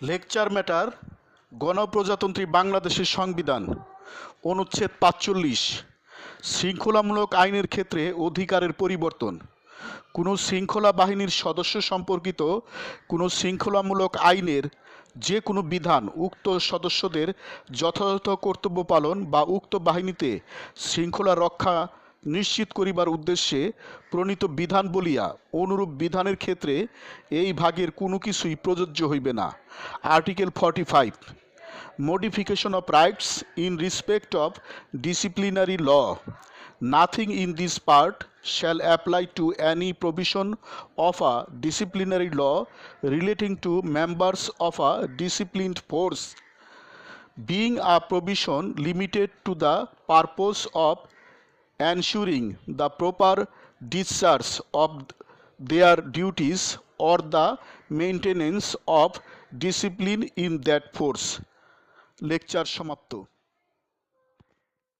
Lecture matter গণপ্রজাতন্ত্রী বাংলাদেশের সংবিধান অনুচ্ছেদ পাঁচচল্লিশ শৃঙ্খলামূলক আইনের ক্ষেত্রে অধিকারের পরিবর্তন কোনো শৃঙ্খলা বাহিনীর সদস্য সম্পর্কিত কোনো শৃঙ্খলামূলক আইনের যে কোনো বিধান উক্ত সদস্যদের যথাযথ কর্তব্য পালন বা উক্ত বাহিনীতে শৃঙ্খলা রক্ষা নিশ্চিত করিবার উদ্দেশ্যে প্রণীত বিধান বলিয়া অনুরূপ বিধানের ক্ষেত্রে এই ভাগের কোনো কিছুই প্রযোজ্য হইবে না। Article forty five modification of rights in respect of disciplinary law nothing in this part shall apply to any provision of a disciplinary law relating to members of a discipline force being a provision limited to the purpose of ensuring the proper discharge of their duties or the maintenance of discipline in that force. Lecture সমাপ্ত